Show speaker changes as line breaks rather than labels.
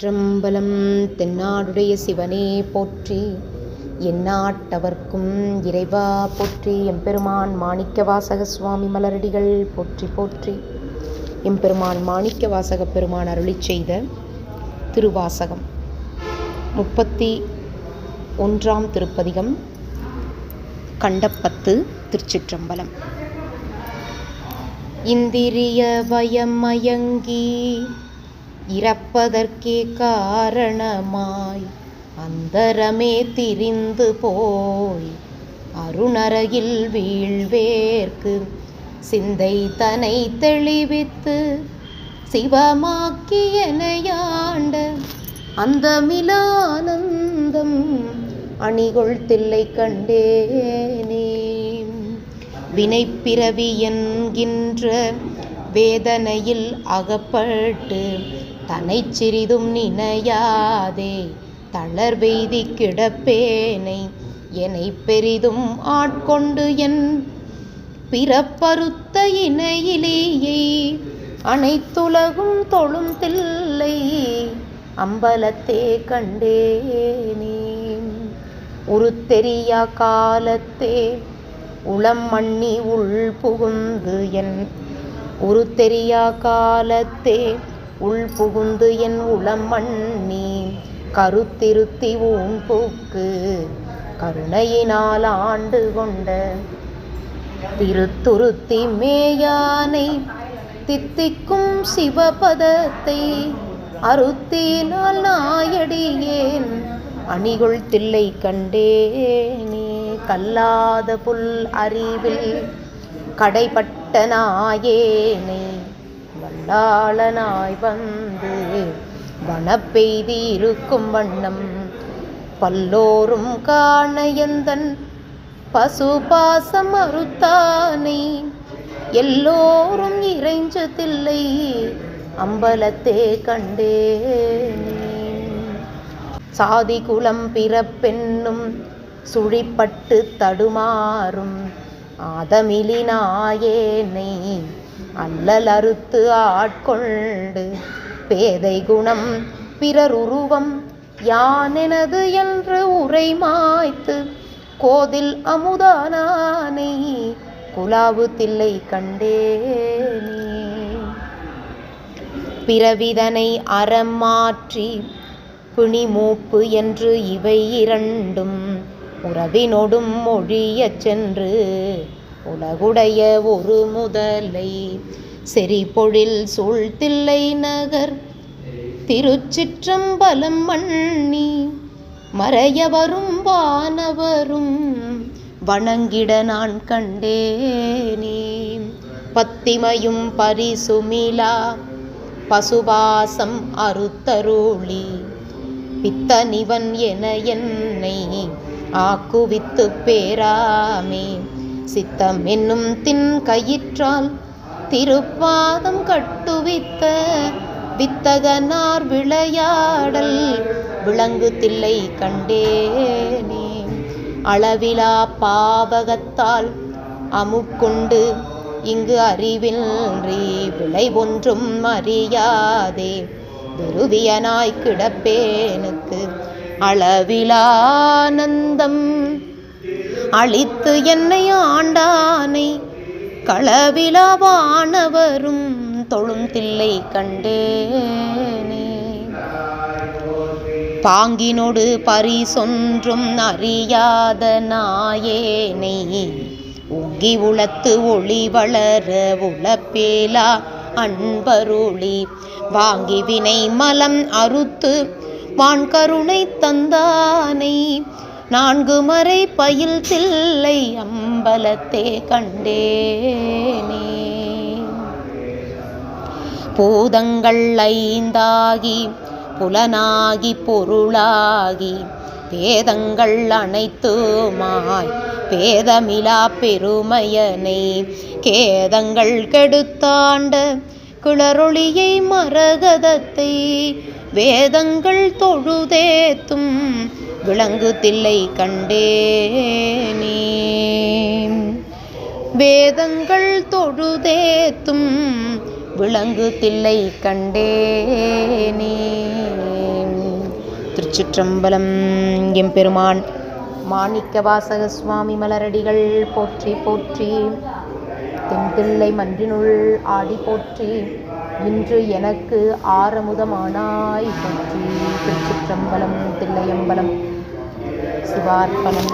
திருச்சிற்றம்பலம் தென்னாடுடைய சிவனே போற்றி எந்நாட்டவர்க்கும் இறைவா போற்றி எம்பெருமான் மாணிக்கவாசக சுவாமி மலரடிகள் போற்றி போற்றி. எம்பெருமான் மாணிக்க வாசக பெருமான் அருளிச் செய்த திருவாசகம். முப்பத்தி ஒன்றாம் திருப்பதிகம் கண்டப்பத்து திருச்சிற்றம்பலம். இந்திரிய வயமயங்கி இறப்பதற்கே காரணமாய் அந்தரமே திரிந்து போய் அருணரகில் வீழ்வேற்கு சிந்தை தனை தெளிவித்து சிவமாக்கியனையாண்ட அந்த மிலானந்தம் அணிகொள் தில்லை கண்டேனே. வினைப்பிறவி என்கின்ற வேதனையில் அகப்பட்டு தனை சிறிதும் நினையாதே தளர்வெய்தி கிடப்பேனை என்னை பெரிதும் ஆட்கொண்டு என் பிறப்பருத்த இணையிலேயே அனைத்துலகும் தொழும் தில்லை அம்பலத்தே கண்டேனே. உருத்தெரியா காலத்தே உளம் மண்ணி உள் புகுந்து என் உருத்தெரியா காலத்தே உள் புகுந்து என் உளம் மண்ணி கருத்திருத்தி ஊன் பூக்கு கருணையினால் ஆண்டு கொண்ட திருத்துருத்தி மேயானை தித்திக்கும் சிவபதத்தை அருத்தினால் நாயடியேன். அணிகுள் தில்லை கண்டேனே கல்லாத புல் அறிவில் கடைபட்ட நாயேனே. வல்லாளனாய் வந்து வனப்பெய்தி இருக்கும் வண்ணம் பல்லோரும் காணையந்தன் பசுபாசம் அறுத்தானை. எல்லோரும் இறைஞ்சதில்லை அம்பலத்தே கண்டே சாதி குலம் பிறப்பென்னும் சுழிப்பட்டு தடுமாறும் ஆதமிலினாயேனை. அல்லல் அறுத்து ஆட்கொண்டு பேதை குணம் பிறருருவம் யானெனது என்று உரை மாய்த்து கோதில் அமுதானானை குலாவு தில்லை கண்டேனே. பிறவிதனை அறம் மாற்றி பிணிமூப்பு என்று இவை இரண்டும் உறவினொடும் மொழியச் சென்று உலகுடைய ஒரு முதலை. செறிபொழில் சூழ்த்தில்லை நகர். திருச்சிற்றம்பலம் மண்ணி. மறையவரும் வானவரும். வணங்கிட நான் கண்டேனே. பத்திமையும் பரிசுமிலா. பசுபாசம் அறுத்தருளி. பித்தனிவன் என என்னை ஆக்குவித்து பேராமே. சித்தம் என்னும் தின் கயிற்றால் திருப்பாதம் கட்டுவித்த வித்தகனார் விளையாடல் விளங்கு தில்லை கண்டேனே. அளவிலா பாவகத்தால் அமுக்குண்டு இங்கு அறிவின்றி விளை ஒன்றும் அறியாதே. துருவியனாய் கிடப்பேனுக்கு அளவிலானந்தம் அழித்து என்னை ஆண்டானை. களவிலவானவரும் தொழும் தில்லை கண்டேனே. பாங்கினொடு பரிசொன்றும் அறியாத நாயேனை. உங்கி உளத்து ஒளி வளர உளப்பேலா அன்பருளி. வாங்கி வினை மலம் அறுத்து வான்கருணை தந்தானை. நான்கு மறை பயில் தில்லை அம்பலத்தே கண்டேனே. பூதங்கள் ஐந்தாகி புலனாகி பொருளாகி வேதங்கள் அனைத்துமாய் பேதமிலா பெருமையனை கேதங்கள் கெடுத்தாண்ட கிளரொளியை மரகதத்தை வேதங்கள் தொழுதேத்தும் விளங்கு தில்லை கண்டேனே. வேதங்கள் தொழுதேத்தும் விளங்கு தில்லை கண்டேனே. திருச்சிற்றம்பலம் எம்பெருமான் மாணிக்க வாசக சுவாமி மலரடிகள் போற்றி போற்றி. தென்பிள்ளை மன்றினுள் ஆடி போற்றி இன்று எனக்கு ஆரமுதமானாய் போற்றி. திருச்சிற்றம்பலம் தில்லையம்பலம் சிவார்ப்பணம்.